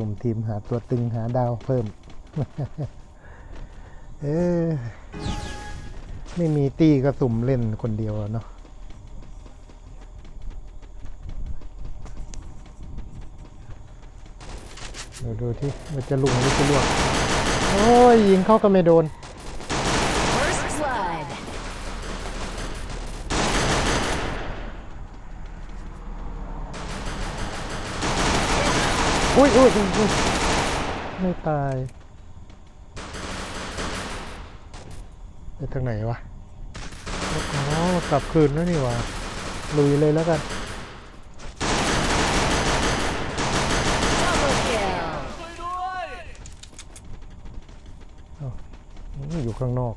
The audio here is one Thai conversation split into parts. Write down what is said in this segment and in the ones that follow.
สุ่มทีมหาตัวตึงหาดาวเพิ่ม เออไม่มีตี้ก็สุ่มเล่นคนเดียวเนาะดูดูที่มันจะลุงหรือจะลวก โอ้ยยิงเข้าก็ไม่โดน อุ้ยอุ้ยอุ้ยไม่ตายไปทางไหนวะอ๋อกลับคืนแล้วนี่วะลุยเลยแล้วกันอยู่ข้างนอก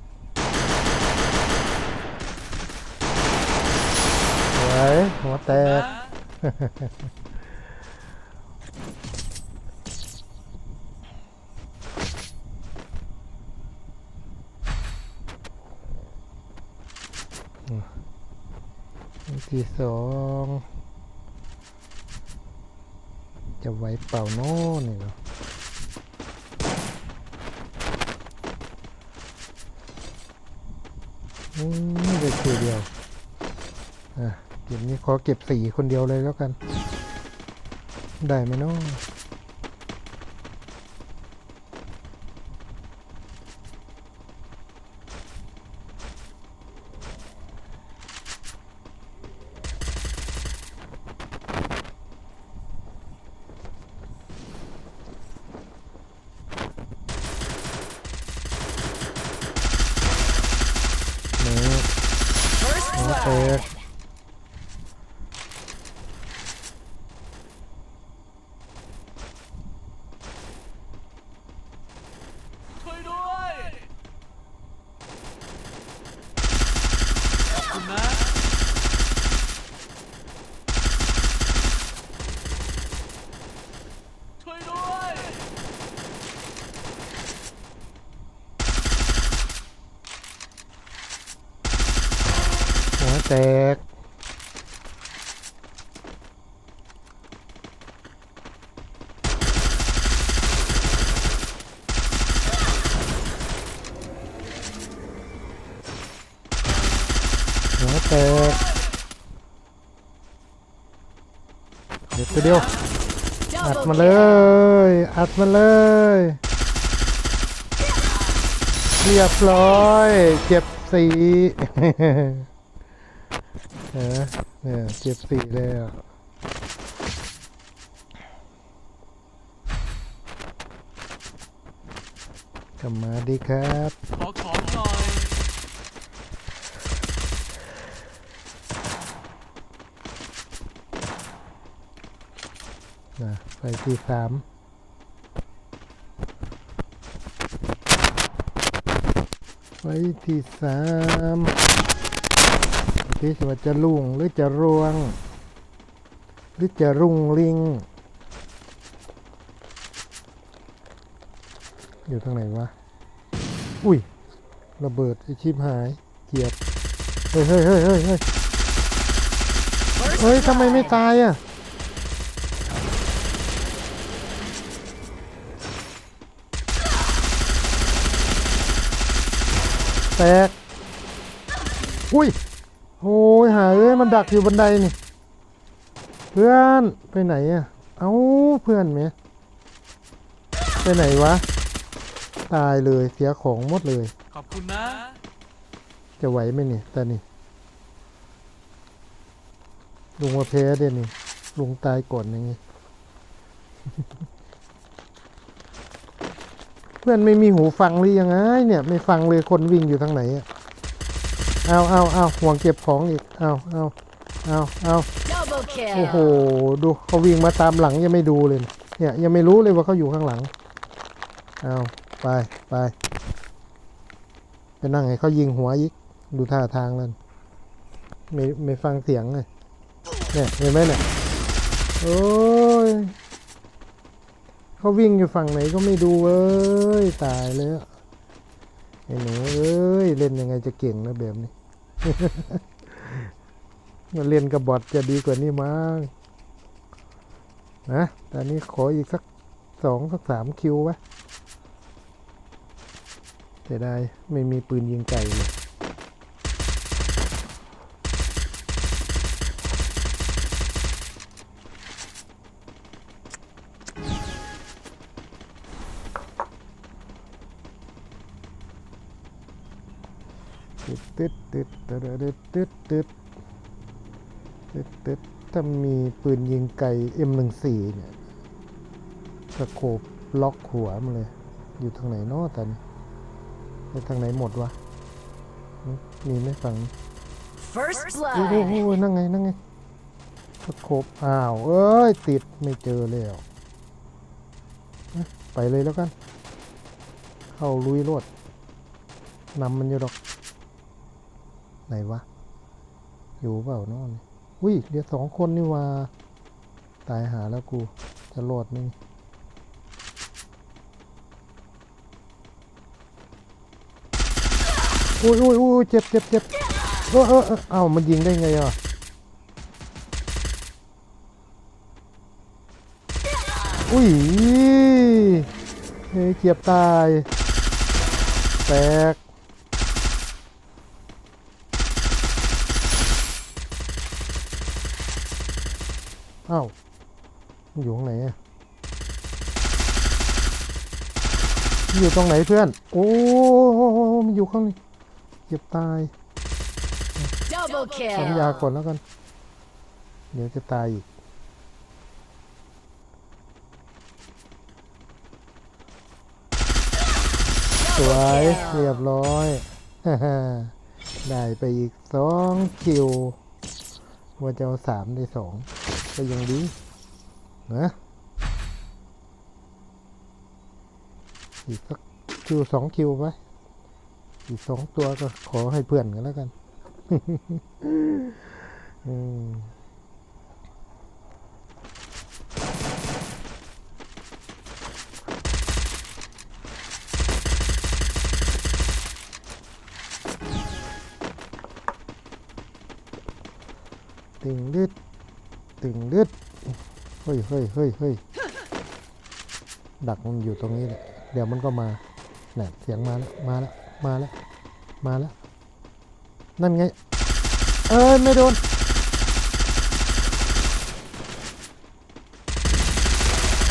สวยหัวแตก วิธีสองจะไหวเปล่าโน่นี่เนาะอืมเด็กคือเดียว อะเก็บนี้ขอเก็บสีคนเดียวเลยแล้วกัน ได้ไหมเนาะ clear. แตกหัวแตกเดี๋ยวเดียว อัดมาเลย อัดมาเลย เรียบร้อยเก็บสี เออเนี่ยเก็บสีแล้วกลับมาดีครับ ขอของหน่อยนะไปที่สามไปที่สาม ที่ว่าจะลุงหรือจะรวง หรือจะรุงลิง อยู่ทางไหนวะ อุ้ย ระเบิดไอชิบหายเกียบเฮ้ยเฮ้ยเฮ้ยเฮ้ยเฮ้ยเฮ้ยทำไมไม่ตายอะแตกอุ้ย โอ้ยหาเอ้ยมันดักอยู่บันไดนี่ เพื่อนไปไหนอะ เอ้าเพื่อนเมียไปไหนวะ ตายเลยเสียของหมดเลย ขอบคุณนะ จะไหวไหมนี่แต่นี่ลุงมาแพ้เด่นนี่ลุงตายก่อนอย่างงี้ เพื่อนไม่มีหูฟังหรือยังไงเนี่ย ไม่ฟังเลยคนวิ่งอยู่ทางไหนอะ เอาเอาเอาห่วงเก็บของอีกเอาเอาเอาเอา Double โอ้โห kill. ดูเขาวิ่งมาตามหลังยังไม่ดูเลย เนี่ย ยังไม่รู้เลยว่าเขาอยู่ข้างหลัง เอาไปไปไปนั่งให้เขายิงหัวอีก ดูท่าทางแล้วไม่ไม่ฟังเสียงเลยเนี่ยเห็นไหมเนี่ยโอ้ยเขาวิ่งอยู่ฝั่งไหนก็ไม่ดูเอ้ยตายแล้ว ไอ้หนูเอ้ยเล่นยังไงจะเก่งนะแบบนี้มาเล่นกับบอทจะดีกว่านี้มั้งนะตอนนี้ขออีกสักสองสักสามคิววะเสียดายไม่มีปืนยิงไก่เลย ตึ๊ดตึ๊ดตึ๊ดตึ๊ดตึ๊ดตึ๊ดตึ๊ดตึ๊ดถ้ามีปืนยิงไก่ M14 เนี่ยสโคบล็อกหัวมันเลย อยู่ทางไหนเนาะตอนนี้ไปทางไหนหมดวะ มีไหม่ฟัง First โอ้โหนั่งไง นั่งไงสโคบอ้าว เอ้ย ติดไม่เจอแล้ว ไปเลยแล้วกัน เข้าลุยรวดนำมันอยู่ดอก ไหนวะ อยู่เปล่านอนอุ้ยเดี๋ยวสองคนนี่ว่า ตายหาแล้วกู จะรอดหนี่อุ้ยอุ้ยอุ้ยเจ็บเจ็บเจ็บเออเออเอ้ามันยิงได้ไงอะอุ้ยเฮ้ยเกียบตาย แตก อ้ามันอยู่ตรงไหนอะมันอยู่ตรงไหนเพื่อน โอ้มันอยู่ข้างนี้เก็บตาย Double สัญญา kill. ก่อนแล้วกัน เดี๋ยวจะตายอีก สวยเรียบร้อย ได้ไปอีกสองคิว ว่าจะเอาสามได้สองก็ยังดีนะอีกสักคิวสองคิวไปอีกสองตัวก็ขอให้เพื่อนกันแล้วกัน อืม ตึงดึดตึงดึดเฮ้ยเฮ้ยเฮ้ยเฮ้ยดักมันอยู่ตรงนี้แหละเดี๋ยวมันก็มาน่ะเสียงมาแล้วมาแล้วมาแล้วมาแล้วนั่นไง เอ้ยไม่โดน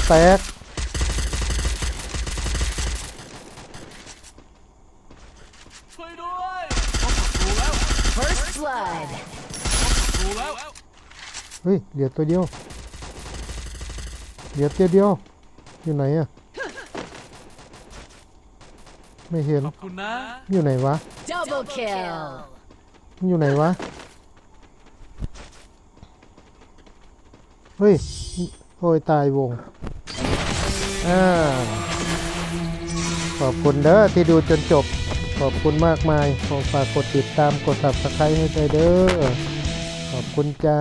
แตก ช่วยด้วยพบศัตรูแล้ว First blood. ศัตรูแล้ว เฮ้ยเหลือตัวเดียวเหลือตัวเดียว อยู่ไหนอะไม่เห็นขอบคุณนะ อยู่ไหนวะ Double kill. มันอยู่ไหนวะ เฮ้ย โอ้ยตายวงอ่าขอบคุณเด้อที่ดูจนจบ ขอบคุณมากมายขอฝากกดติดตามกด subscribe ให้ด้วยเด้อ ขอบคุณจ้า